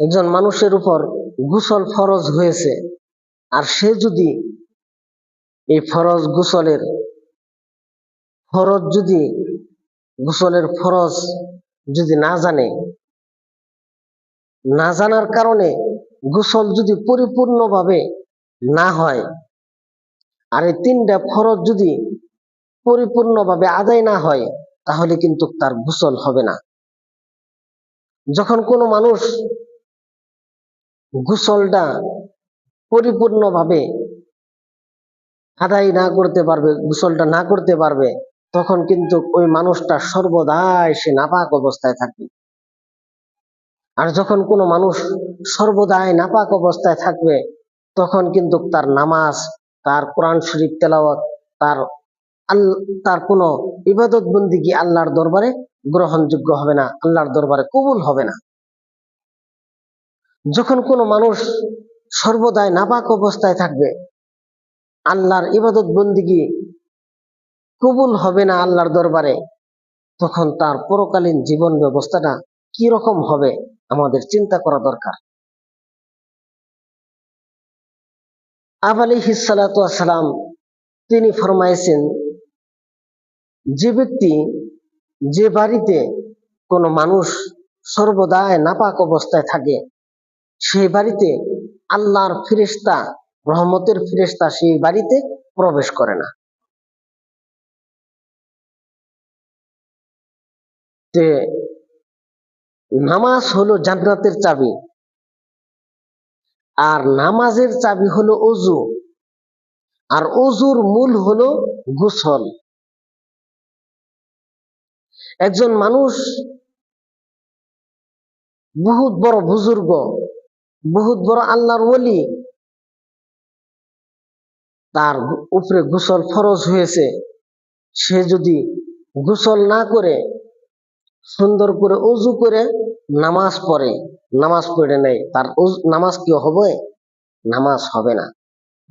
একজন মানুষের উপর গোসল ফরজ হয়েছে, আর সে যদি এই ফরজ গোসলের, ফরজ যদি গোসলের ফরজ যদি না জানে, না জানার কারণে গোসল যদি পরিপূর্ণভাবে না হয়, আর এই তিনটা ফরজ যদি পরিপূর্ণভাবে আদায় না হয়, তাহলে কিন্তু তার গোসল হবে না। যখন কোনো মানুষ গোসলটা পরিপূর্ণভাবে আদায় না করতে পারবে গোসলটা না করতে পারবে, তখন কিন্তু ওই মানুষটা সর্বদাই সে নাপাক অবস্থায় থাকবে। আর যখন কোনো মানুষ সর্বদাই নাপাক অবস্থায় থাকবে, তখন কিন্তু তার নামাজ, তার কোরআন শরীফ তেলাওয়াত, তার তার কোনো ইবাদত বন্দিগি আল্লাহর দরবারে গ্রহণযোগ্য হবে না, আল্লাহর দরবারে কবুল হবে না। যখন কোনো মানুষ সর্বদাই নাপাক অবস্থায় থাকবে, আল্লাহর ইবাদত বন্দিগি কবুল হবে না আল্লাহর দরবারে, তখন তার পরকালীন জীবন ব্যবস্থাটা কি রকম হবে আমাদের চিন্তা করা দরকার। আব আলী সালাম তিনি ফরমাইছেন, যে ব্যক্তি যে বাড়িতে কোনো মানুষ সর্বদাই নাপাক অবস্থায় থাকে সেই বাড়িতে আল্লাহর ফিরিস্তা রহমতের ফিরিস্তা সেই বাড়িতে প্রবেশ করে না। নামাজ হলো জান্নাতের চাবি, আর নামাজের চাবি হলো অজু আর অজুর মূল হলো গোসল। একজন মানুষ বহুত বড় বুজুর্গ বহুত বড় আল্লাহর ওলি। তার উপরে গোসল ফরজ হয়েছে। সে যদি গোসল না করে, সুন্দর করে অজু করে নামাজ পড়ে নামাজ পড়ে নেয় তার নামাজ কি হবে? নামাজ হবে না।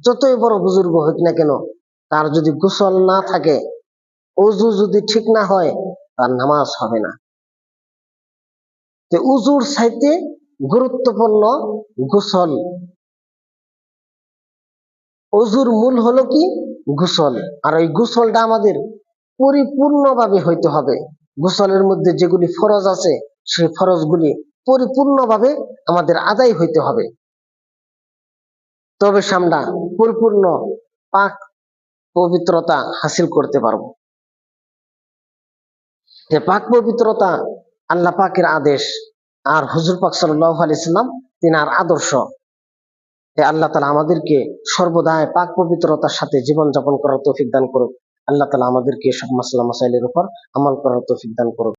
যতই বড় বুজুর্গ হোক না কেন, তার যদি গোসল না থাকে, অজু যদি ঠিক না হয়, তার নামাজ হবে না। উজুর সাইতে গুরুত্বপূর্ণ গোসল। অজুর মূল হলো কি? গোসল। আর ওই গোসলটা আমাদের পরিপূর্ণভাবে হইতে হবে। গোসলের মধ্যে যেগুলি ফরজ আছে, সেই ফরজগুলি পরিপূর্ণভাবে আমাদের আদায় হইতে হবে। তবে আমরা পরিপূর্ণ পাক পবিত্রতা হাসিল করতে পারব। পাক পবিত্রতা আল্লাহ পাকের আদেশ আর হুজুর পাক সাল্লাহ আলাইসাল্লাম তিনার আদর্শ। আল্লাহ তালা আমাদেরকে সর্বদায় পাক পবিত্রতার সাথে জীবনযাপন করার তৌফিক দান করুক। আল্লাহ তালা আমাদেরকে সব মাসলা মাসাইলের উপর আমল করার তৌফিক দান করুক।